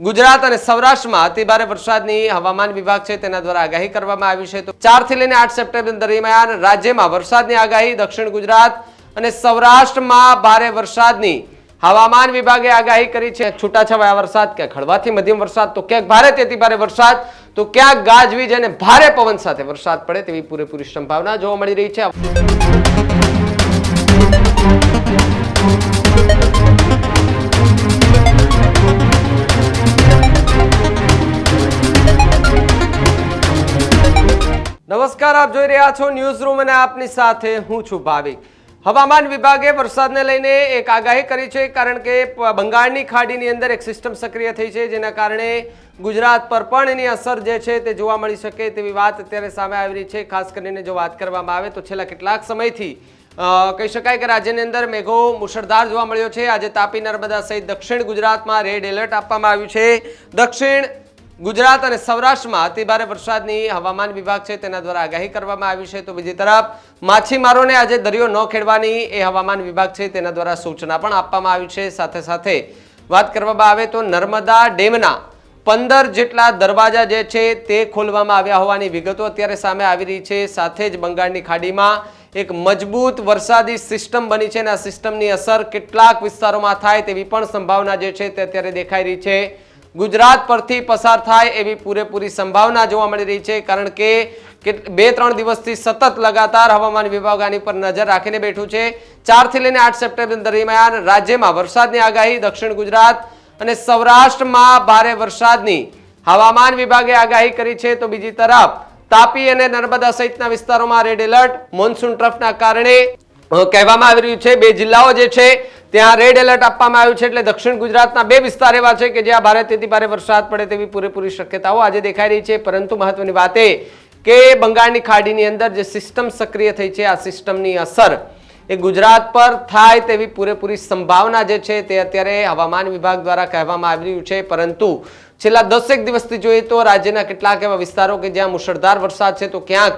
ગુજરાત અને સૌરાષ્ટ્રમાં અતિભારે વરસાદની હવામાન વિભાગ છે તેના દ્વારા આગાહી કરવામાં આવી છે. તો ચારથી લઈને આઠ સપ્ટેમ્બર દરમિયાન રાજ્યમાં વરસાદની આગાહી, દક્ષિણ ગુજરાત અને સૌરાષ્ટ્રમાં ભારે વરસાદની હવામાન વિભાગે આગાહી કરી છે. છૂટાછવાયા વરસાદ, ક્યાંક હળવાથી મધ્યમ વરસાદ, તો ક્યાંક ભારે તેથી ભારે વરસાદ, તો ક્યાંક ગાજવીજ અને ભારે પવન સાથે વરસાદ પડે તેવી પૂરેપૂરી સંભાવના જોવા મળી રહી છે. નમસ્કાર, આપ જોઈ રહ્યા છો ન્યૂઝ રૂમ અને આપની સાથે હું છું ભાવિક. હવામાન વિભાગે વરસાદને લઈને એક આગાહી કરી છે, કારણ કે બંગાળની ખાડીની અંદર એક સિસ્ટમ સક્રિય થઈ છે, જેના કારણે ગુજરાત પર પણ એની અસર જે છે તે જોવા મળી શકે તેવી વાત અત્યારે સામે આવી રહી છે. ખાસ કરીને જો વાત કરવામાં આવે તો છેલ્લા કેટલાક સમયથી કહી શકાય કે રાજ્યની અંદર મેઘો મુશળધાર જોવા મળ્યો છે. આજે તાપી નર્મદા સહિત દક્ષિણ ગુજરાતમાં રેડ એલર્ટ આપવામાં આવ્યું છે. દક્ષિણ ગુજરાત અને સૌરાષ્ટ્રમાં અતિભારે વરસાદની હવામાન વિભાગ છે તેના દ્વારા આગાહી કરવામાં આવી છે. તો બીજી તરફ, માછીમારોને આજે દરિયો ન ખેડવાની એ હવામાન વિભાગ છે તેના દ્વારા સૂચના પણ આપવામાં આવી છે. સાથે સાથે વાત કરવામાં આવે તો નર્મદા ડેમના પંદર જેટલા દરવાજા જે છે તે ખોલવામાં આવ્યા હોવાની વિગતો અત્યારે સામે આવી રહી છે. સાથે જ બંગાળની ખાડીમાં એક મજબૂત વરસાદી સિસ્ટમ બની છે અને આ સિસ્ટમની અસર કેટલાક વિસ્તારોમાં થાય તેવી પણ સંભાવના જે છે તે અત્યારે દેખાઈ રહી છે. ગુજરાત પરથી પસાર થાય એવી પૂરેપૂરી સંભાવના જોવા મળી રહી છે, કારણ કે બે ત્રણ દિવસથી સતત લગાતાર હવામાન વિભાગ આની પર નજર રાખીને બેઠું છે. ચારથી લઈને આઠ સપ્ટેમ્બર દરમિયાન રાજ્યમાં વરસાદની આગાહી, દક્ષિણ ગુજરાત અને સૌરાષ્ટ્રમાં ભારે વરસાદની હવામાન વિભાગે આગાહી કરી છે. તો બીજી તરફ તાપી અને નર્મદા સહિતના વિસ્તારોમાં રેડ એલર્ટ, મોન્સૂન ટ્રફના કારણે કહેવામાં આવી રહ્યું છે, બે જિલ્લાઓ જે છે ત્યાં રેડ એલર્ટ આપવામાં આવ્યું છે એટલે દક્ષિણ ગુજરાતના બે વિસ્તાર એવા છે કે જ્યાં ભારેથી ભારે વરસાદ પડે તેવી પૂરેપૂરી શક્યતાઓ આજે દેખાઈ રહી છે. પરંતુ મહત્વની વાત એ કે બંગાળની ખાડીની અંદર જે સિસ્ટમ સક્રિય થઈ છે, આ સિસ્ટમની અસર એ ગુજરાત પર થાય તેવી પૂરેપૂરી સંભાવના જે છે તે અત્યારે હવામાન વિભાગ દ્વારા કહેવામાં આવી રહ્યું છે. પરંતુ છેલ્લા દસેક દિવસથી જોઈએ તો રાજ્યના કેટલાક એવા વિસ્તારો કે જ્યાં મુશળધાર વરસાદ છે, તો ક્યાંક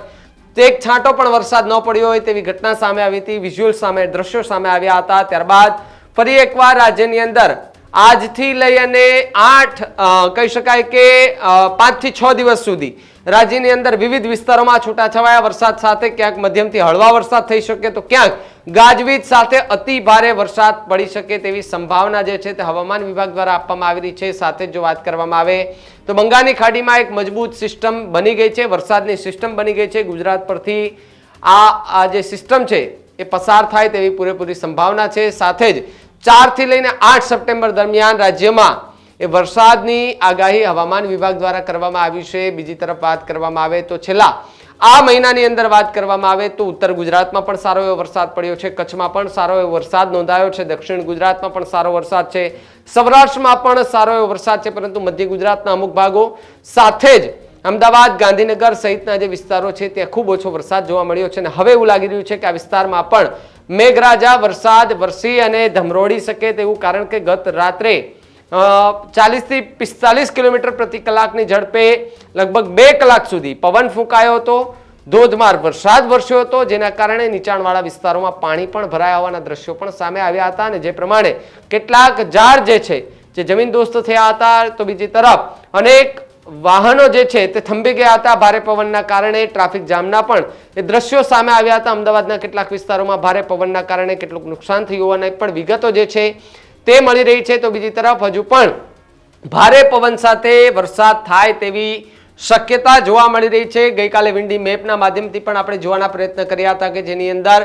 તો એક છાંટો પણ વરસાદ ન પડ્યો હોય તેવી ઘટના સામે આવી હતી. વિઝ્યુઅલ સામે, દ્રશ્યો સામે આવ્યા હતા. ત્યારબાદ ફરી એકવાર રાજ્યની અંદર આજથી લઈ અને આઠ કહી શકાય કે પાંચથી છ દિવસ સુધી રાજ્યની અંદર વિવિધ વિસ્તારોમાં છૂટાછવાયા વરસાદ સાથે, ક્યાંક મધ્યમથી હળવા વરસાદ થઈ શકે તો ક્યાંક ગાજવીજ સાથે અતિ ભારે વરસાદ પડી શકે તેવી સંભાવના જે છે તે હવામાન વિભાગ દ્વારા આપવામાં આવી રહી છે. સાથે જ જો વાત કરવામાં આવે તો બંગાળની ખાડીમાં એક મજબૂત સિસ્ટમ બની ગઈ છે. વરસાદની સિસ્ટમ બની ગઈ છે. ગુજરાત પરથી આ આ જે સિસ્ટમ છે એ પસાર થાય તેવી પૂરેપૂરી સંભાવના છે. સાથે જ ચારથી લઈને આઠ સપ્ટેમ્બર દરમિયાન રાજ્યમાં એ વરસાદની આગાહી હવામાન વિભાગ દ્વારા કરવામાં આવી છે. બીજી તરફ વાત કરવામાં આવે તો છેલ્લા આ મહિનાની અંદર વાત કરવામાં આવે તો ઉત્તર ગુજરાતમાં પણ સારો એવો વરસાદ પડ્યો છે. કચ્છમાં પણ સારો એવો વરસાદ નોંધાયો છે. દક્ષિણ ગુજરાતમાં પણ સારો વરસાદ છે. સૌરાષ્ટ્રમાં પણ સારો એવો વરસાદ છે, પરંતુ મધ્ય ગુજરાતના અમુક ભાગો સાથે જ અમદાવાદ, ગાંધીનગર સહિતના જે વિસ્તારો છે, ત્યાં ખૂબ ઓછો વરસાદ જોવા મળ્યો છે. અને હવે એવું લાગી રહ્યું છે કે આ વિસ્તારમાં પણ મેઘરાજા, વરસાદ, વરસી અને ધમરોડી શકે તેવું કારણ કે ગત રાત્રે ચાલીસથી પિસ્તાલીસ કિલોમીટર પ્રતિ કલાકની ઝડપે લગભગ બે કલાક સુધી પવન ફૂંકાયો હતો. ધોધમાર વરસાદ વરસ્યો હતો, જેના કારણે નીચાણવાળા વિસ્તારોમાં પાણી પણ ભરાયા હોવાના દ્રશ્યો પણ સામે આવ્યા હતા અને જે પ્રમાણે કેટલાક ઝાડ જે છે, જે જમીન દોસ્ત થયા હતા, તો બીજી તરફ અનેક વાહનો જે છે તે થંભી ગયા હતા ભારે પવનના કારણે, ટ્રાફિક જામના પણ એ દ્રશ્યો સામે આવ્યા હતા. અમદાવાદના કેટલાક વિસ્તારોમાં ભારે પવનના કારણે કેટલુંક નુકસાન થયું હોવાના પણ વિગતો જે છે તે મળી રહી છે. તો બીજી તરફ હજુ પણ ભારે પવન સાથે વરસાદ થાય તેવી શક્યતા જોવા મળી રહી છે. ગઈકાલે વિન્ડી મેપના માધ્યમથી પણ આપણે જોવાના પ્રયત્ન કર્યા હતા કે જેની અંદર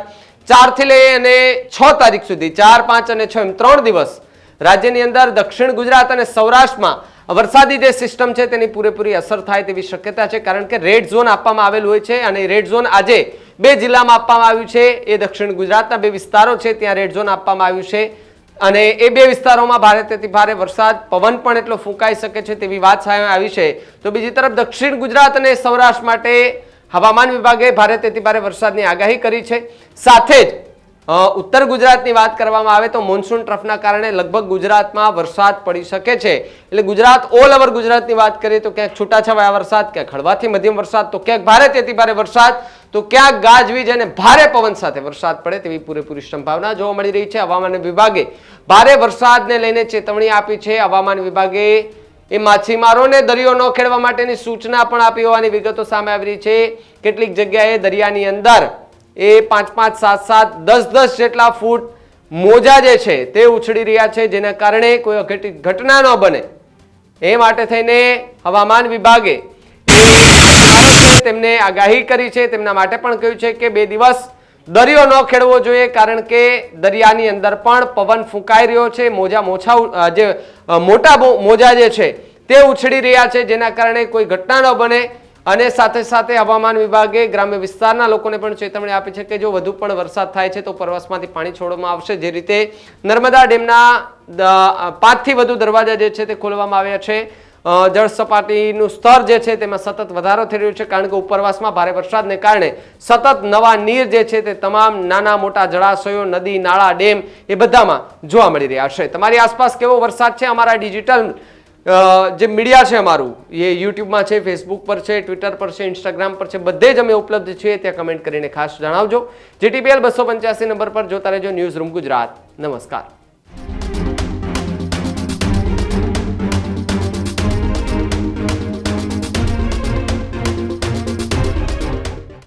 ચારથી લઈ અને છ તારીખ સુધી, ચાર, પાંચ અને છ એમ ત્રણ દિવસ રાજ્યની અંદર દક્ષિણ ગુજરાત અને સૌરાષ્ટ્રમાં વરસાદી જે સિસ્ટમ છે તેની પૂરેપૂરી અસર થાય તેવી શક્યતા છે, કારણ કે રેડ ઝોન આપવામાં આવેલ હોય છે અને રેડ ઝોન આજે બે જિલ્લામાં આપવામાં આવ્યું છે. એ દક્ષિણ ગુજરાતના બે વિસ્તારો છે, ત્યાં રેડ ઝોન આપવામાં આવ્યું છે. અને એ બે વિસ્તારોમાં ભારેથી ભારે વરસાદ, પવન પણ એટલો ફૂંકાઈ શકે છે તેવી વાત સામે આવી છે. તો બીજી તરફ દક્ષિણ ગુજરાત અને સૌરાષ્ટ્ર માટે હવામાન વિભાગે ભારેથી ભારે વરસાદની આગાહી કરી છે. સાથે જ ઉત્તર ગુજરાતની વાત કરવામાં આવે તો મોન્સૂન ટ્રફના કારણે લગભગ ગુજરાતમાં વરસાદ પડી શકે છે. એટલે ગુજરાત ઓલ ઓવર ગુજરાતની વાત કરીએ તો ક્યાંક છૂટાછવાયા વરસાદ, ક્યાંક હળવાથી મધ્યમ વરસાદ, તો ક્યાંક ભારે તેથી ભારે વરસાદ, તો ક્યાંક ગાજવીજ અને ભારે પવન સાથે વરસાદ પડે તેવી પૂરેપૂરી સંભાવના જોવા મળી રહી છે. હવામાન વિભાગે ભારે વરસાદને લઈને ચેતવણી આપી છે. હવામાન વિભાગે એ માછીમારોને દરિયો ન ખેડવા માટેની સૂચના પણ આપી હોવાની વિગતો સામે આવી રહી છે. કેટલીક જગ્યાએ દરિયાની અંદર એ પાંચ પાંચ સાત સાત દસ દસ જેટલા ફૂટ મોજા જે છે તે ઉછળી રહ્યા છે, જેના કારણે કોઈ અઘટિત ઘટના ન બને. એ માટે થઈને હવામાન વિભાગે તેમને આગાહી કરી છે. તેમના માટે પણ કહ્યું છે કે બે દિવસ દરિયો ન ખેડવો જોઈએ, કારણ કે દરિયાની અંદર પણ પવન ફૂંકાઈ રહ્યો છે. મોજા મોછા જે મોટા મોજા જે છે તે ઉછળી રહ્યા છે, જેના કારણે કોઈ ઘટના ન બને. અને સાથે સાથે હવામાન વિભાગે ગ્રામ્ય વિસ્તારના લોકોને પણ ચેતવણી આપી છે કે જો વધુ પણ વરસાદ થાય છે તો પ્રવાસમાંથી પાણી છોડવામાં આવશે. જે રીતે નર્મદા ડેમના પાંચથી વધુ દરવાજા જે છે તે ખોલવામાં આવ્યા છે. જળ સપાટીનું સ્તર જે છે તેમાં સતત વધારો થઈ રહ્યો છે કારણ કે ઉપરવાસમાં ભારે વરસાદને કારણે સતત નવા નીર જે છે તે તમામ નાના મોટા જળાશયો, નદી, નાળા, ડેમ એ બધામાં જોવા મળી રહ્યા છે. તમારી આસપાસ કેવો વરસાદ છે? અમારા ડિજિટલ જે મીડિયા છે અમારું, એ યુટ્યુબમાં છે ફેસબુક પર છે ટ્વિટર પર છે ઇન્સ્ટાગ્રામ પર છે, બધે જ અમે ઉપલબ્ધ છીએ, ત્યાં કમેન્ટ કરીને ખાસ જણાવજો. જીટીપીએલ બસો પંચ્યાસી નંબર પર જોતા રહેજો ન્યૂઝ રૂમ ગુજરાત. નમસ્કાર.